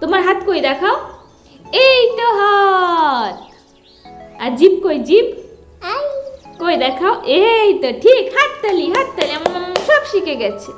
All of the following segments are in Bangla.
তোমার হাত কই দেখাও? এই তো হাত। আর জিপ কই জিপ? কই দেখাও? এই তো ঠিক হাততালি হাততালি। আমার সব শিখে গেছে।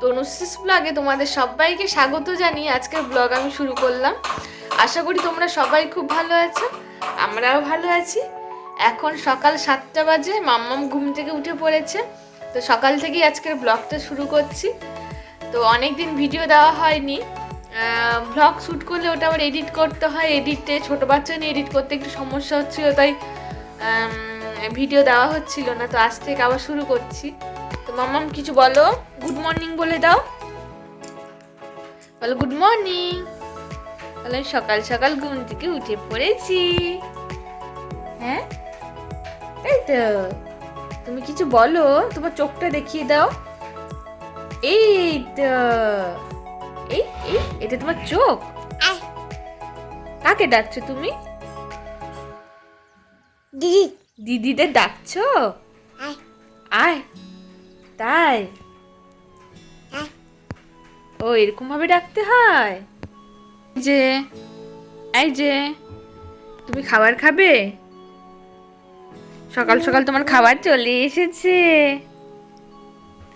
তনুশ্রীস ব্লগে তোমাদের সবাইকে স্বাগত জানিয়ে আজকের ব্লগ আমি শুরু করলাম। আশা করি তোমরা সবাই খুব ভালো আছো, আমরাও ভালো আছি। এখন সকাল সাতটা বাজে, মাম্মাম ঘুম থেকে উঠে পড়েছে। তো সকাল থেকেই আজকের ব্লগটা শুরু করছি। তো অনেক দিন ভিডিও দেওয়া হয়নি। ব্লগ শ্যুট করলে ওটা আবার এডিট করতে হয়, এডিটে ছোটো বাচ্চা নিয়ে এডিট করতে একটু সমস্যা হচ্ছিল, তাই ভিডিও দেওয়া হচ্ছিল না। তো আজ থেকে আবার শুরু করছি। তো মাম্মাম কিছু বলো। গুড মর্নিং বলে দাও। বলো গুড মর্নিং বলে সকাল সকাল ঘুম থেকে উঠে পড়েছি। হ্যাঁ? এই তো তুমি কিছু বলো তোমার চোখটা দেখিয়ে দাও। এই তো এই এই এটা তোমার চোখ? কাকে ডাকছো তুমি? দিদি। দিদিদের ডাকছো? আয়। তাই? ও এরকম ভাবে ডাকতে হয়? যে এই যে তুমি খাবার খাবে? সকাল সকাল তোমার খাবার চলে এসেছে।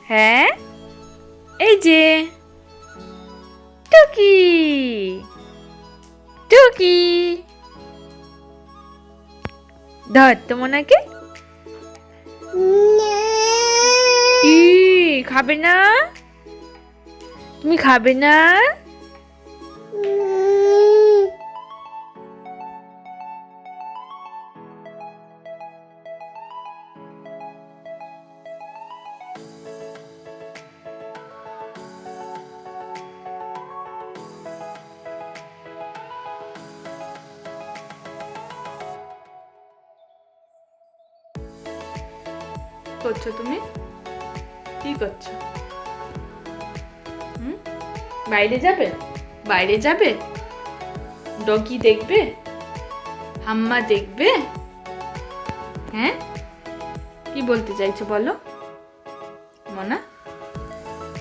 হ্যাঁ? এই যে টুকি। টুকি। ধর তো মনাকে। ই খাবে না? তুমি খাবে না? করছ তুমি? কি করছ হুম? বাইরে যাবে? বাইরে যাবে? ডগি দেখবে? হাম্মা দেখবে? হ্যাঁ? কি বলতে চাইছো বলো? মনা?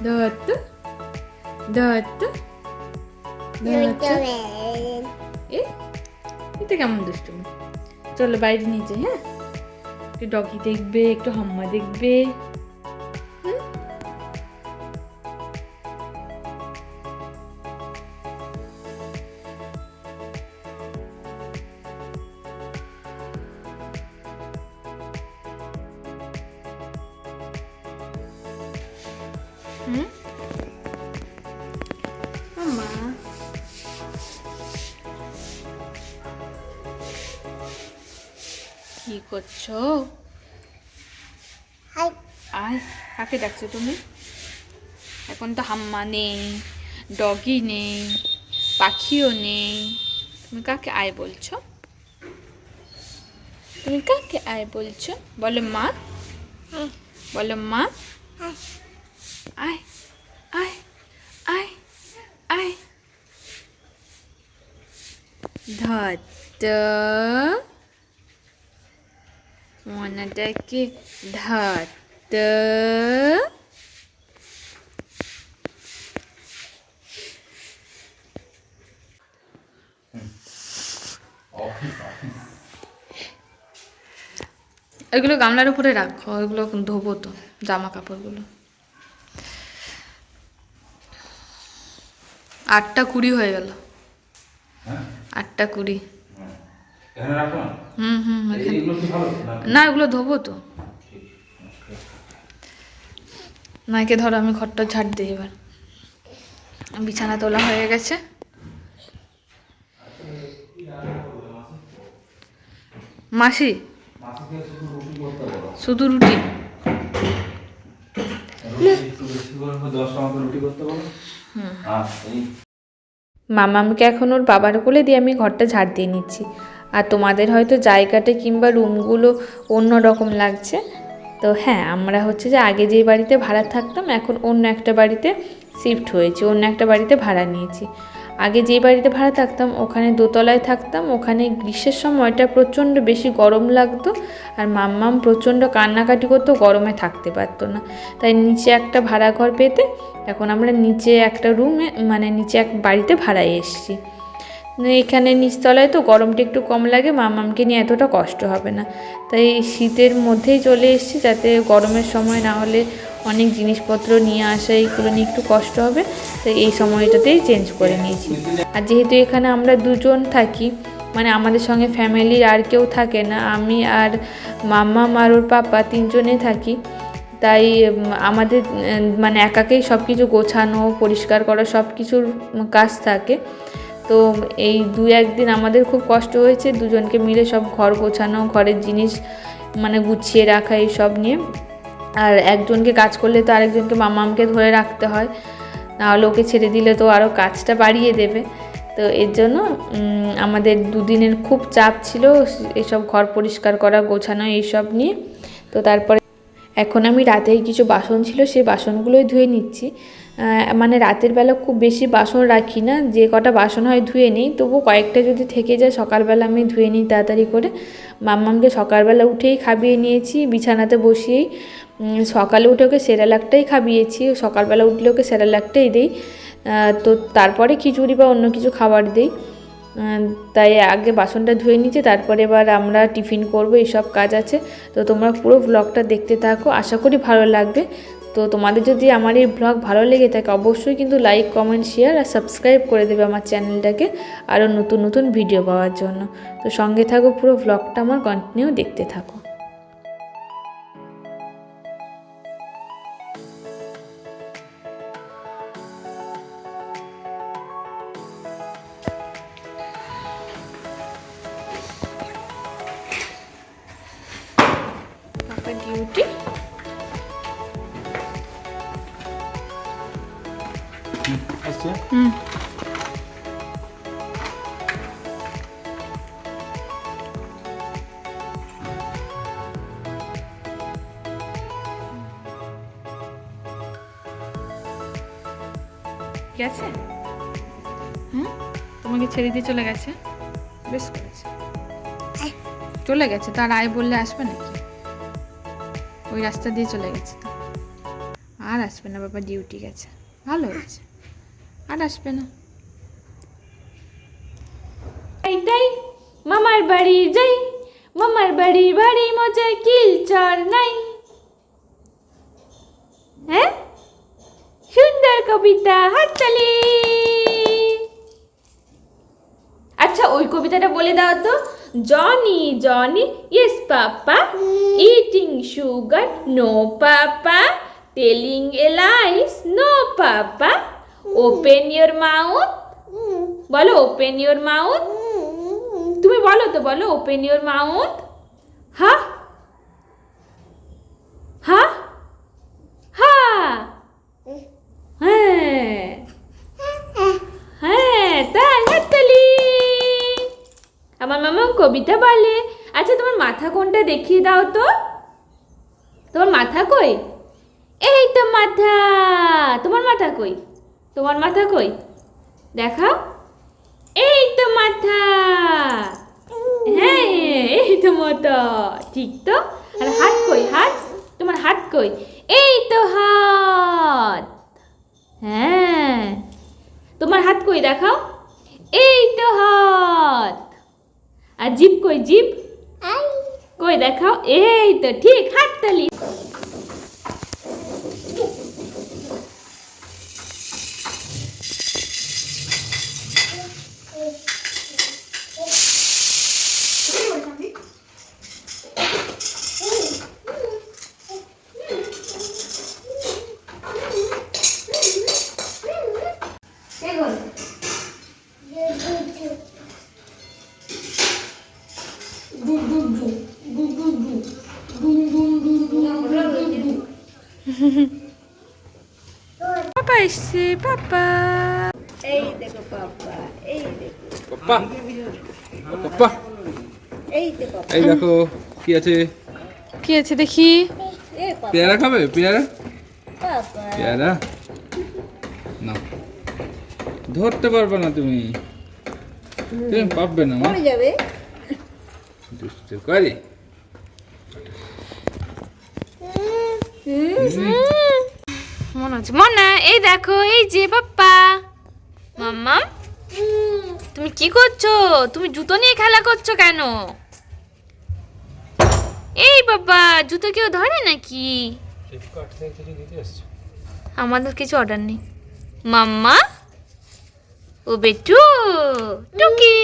দত্ত? দত্ত? এটা কেমন দুষ্টুমি? চলো বাইরে নিয়ে যাই হ্যাঁ? একটু ডগি দেখবে একটু হাম্মা দেখবে। হুম? মাম্মা কি করছ? আয় কাকে ডাকছো তুমি? এখন তো হাম্মা নেই ডগি নেই পাখিও নেই। তুমি কাকে আয় বলছো? তুমি কাকে আয় বলছো? বলো মা। বলো মা। আয় আয় আয় আয় ধত্ত মনাটাকে ধত্ত এগুলো গামলার উপরে রাখো, এগুলো ধোবো তো, জামা কাপড়গুলো। আটটা কুড়ি হয়ে গেল। আটটা কুড়ি। না? হুম হুম না? এগুলো ধোবো তো। নাইকে ধরো আমি ঘরটা ঝাড় দিই এবার। বিছানা তোলা হয়ে গেছে। মাসি? মাছকে শুধু রুটি। দশটা মতো রুটি করতে বলো হ্যাঁ এই মামামকে এখন ওর বাবার কোলে দিয়ে আমি ঘরটা ঝাড় দিয়ে নিচ্ছি। আর তোমাদের হয়তো জায়গাটা কিংবা রুমগুলো অন্য রকম লাগছে। তো হ্যাঁ আমরা হচ্ছে যে আগে যেই বাড়িতে ভাড়া থাকতাম এখন অন্য একটা বাড়িতে শিফট হয়েছি অন্য একটা বাড়িতে ভাড়া নিয়েছি। আগে যে বাড়িতে ভাড়া থাকতাম, ওখানে দোতলায় থাকতাম, ওখানে গ্রীষ্মের সময়টা প্রচণ্ড বেশি গরম লাগতো আর মাম্মাম প্রচণ্ড কান্নাকাটি করতো, গরমে থাকতে পারতো না। তাই নিচে একটা ভাড়া ঘর পেতে এখন আমরা নিচে একটা রুমে মানে নিচে এক বাড়িতে ভাড়ায় এসেছি। এখানে নিচতলায় তো গরমটা একটু কম লাগে মামামকে নিয়ে এতটা কষ্ট হবে না। তাই শীতের মধ্যেই চলে এসেছি যাতে গরমের সময় না হলে অনেক জিনিসপত্র নিয়ে আসা, এইগুলো নিয়ে একটু কষ্ট হবে, তাই এই সময়টাতেই চেঞ্জ করে নিয়েছি। আর যেহেতু এখানে আমরা দুজন থাকি মানে আমাদের সঙ্গে ফ্যামিলির আর কেউ থাকে না, আমি আর মাম্মা মারুর পাপা তিনজনে থাকি, তাই আমাদের মানে একাকেই সব কিছু গোছানো, পরিষ্কার করা সব কিছুর কাজ থাকে। তো এই দু একদিন আমাদের খুব কষ্ট হয়েছে, দুজনকে মিলে সব ঘর গোছানো, ঘরের জিনিস মানে গুছিয়ে রাখা এই সব নিয়ে। আর একজনকে কাজ করলে তো আরেকজনকে মামামকে ধরে রাখতে হয়। নাহলে ওকে ছেড়ে দিলে তো আরও কাজটা বাড়িয়ে দেবে। তো এর জন্য আমাদের দুদিনের খুব চাপ ছিল এসব ঘর পরিষ্কার করা, গোছানো, এইসব নিয়ে। তো তারপরে এখন আমি রাতের কিছু বাসন ছিল, সেই বাসনগুলোই ধুয়ে নিচ্ছি। মানে রাতের বেলা খুব বেশি বাসন রাখি না। যে কটা বাসন হয় ধুয়ে নিই। তবু কয়েকটা যদি থেকে যায় সকালবেলা আমি ধুয়ে নিই তাড়াতাড়ি করে। মাম্মামকে সকালবেলা উঠেই খাবিয়ে নিয়েছি, বিছানাতে বসিয়েই। সকালে উঠে ওকে সেরালাকটাই খাবিয়েছি। সকালবেলা উঠলে ওকে সেরালাকটাই দিই। তো তারপরে খিচুড়ি বা অন্য কিছু খাবার দিই। তাই আগে বাসনটা ধুয়ে নিচ্ছি তারপরে এবার আমরা টিফিন করব, এইসব কাজ আছে। তো তোমরা পুরো ব্লগটা দেখতে থাকো। আশা করি ভালো লাগবে। তো তোমাদের যদি আমার এই ব্লগ ভালো লেগে থাকে, অবশ্যই কিন্তু লাইক কমেন্ট শেয়ার আর সাবস্ক্রাইব করে দেবে আমার চ্যানেলটাকে আরও নতুন নতুন ভিডিও পাওয়ার জন্য। তো সঙ্গে থাকো, পুরো ব্লগটা আমার কন্টিনিউ দেখতে থাকো। ডিউটি গেছে হুম? তোমাকে ছেড়ে দিয়ে চলে গেছে? বেশ করেছে। চলে গেছে? তার আয় বললে আসবে নাকি? ওই রাস্তা দিয়ে চলে গেছে তো। আর আসবে না বাবা ডিউটি গেছে। ভালো হয়েছে। আর আসবে না। এইটাই মামার বাড়ি যাই। মামার বাড়ি বাড়ি মজা কিল চর নাই। হ্যাঁ? সুন্দর কবিতা হাততালি। আচ্ছা ওই কবিতাটা বলে দাও তো। Johnny Johnny yes papa eating sugar no papa telling a lies no papa open your mouth বলো ওপেন ইয়োর মাউথ তুমি বলো তো, বলো ওপেন ইয়োর মাউথ হা হা হা হ্যাঁ হ্যাঁ তাই হাততালি আমার মামা কবিতা বলে। আচ্ছা তোমার মাথা কোনটা দেখিয়ে দাও তো। তোমার মাথা কই? এই তো মাথা। তোমার মাথা কই? তোমার মাথা কই? দেখাও। এই তো মাথা। হ্যাঁ এই তো মতো ঠিক তো? আর হাত কই? হাত? তোমার হাত কই? এই তো হাত। হ্যাঁ। তোমার হাত কই? দেখাও। এই তো হাত। আর জিপ কই? জিপ? কই দেখাও? এই তো ঠিক হাততালি। পাপা এসছে পাপা। পাপ্পা পাপ্পা এই দেখো। কি আছে? কি আছে দেখি? পেয়ারা খাবে? পেয়ারা? পেয়ারা? না। ধরতে পারবে না তুমি। তুমি পারবে না মা। পড়ে যাবে। দুষ্টু করে। মনে হচ্ছে মনা এই দেখো এই যে বাপ্পা মাম্মা তুমি কি করছ? তুমি জুতো নিয়ে খেলা করছ কেন? এই বাবা জুতো কেউ ধরে নাকি? আমাদের কিছু অর্ডার নেই। মাম্মা ও বেটু টুকি।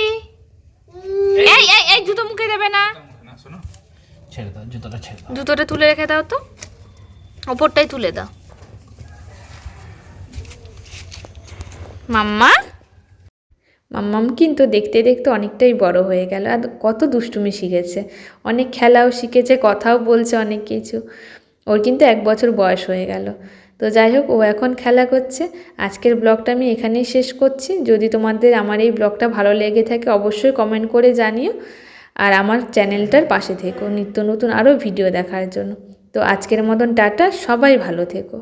এই এই এই জুতো মুখে দেবে না। ছেড়ে দাও জুতোটা ছেড়ে দাও। জুতোটা তুলে রেখে দাও তো। ওপরটাই তুলে দাও। মাম্মা? মাম্মাম কিন্তু দেখতে দেখতে অনেকটাই বড় হয়ে গেল আর কত দুষ্টুমি শিখেছে। অনেক খেলাও শিখেছে, কথাও বলছে অনেক কিছু। ওর কিন্তু এক বছর বয়স হয়ে গেল। তো যাই হোক, ও এখন খেলা করছে। আজকের ব্লগটা আমি এখানেই শেষ করছি। যদি তোমাদের আমার এই ব্লগটা ভালো লেগে থাকে, অবশ্যই কমেন্ট করে জানিও। আর আমার চ্যানেলটার পাশে থেকো, নিত্য নতুন আরও ভিডিও দেখার জন্য। তো আজকের মতন টাটা সবাই ভালো থেকো।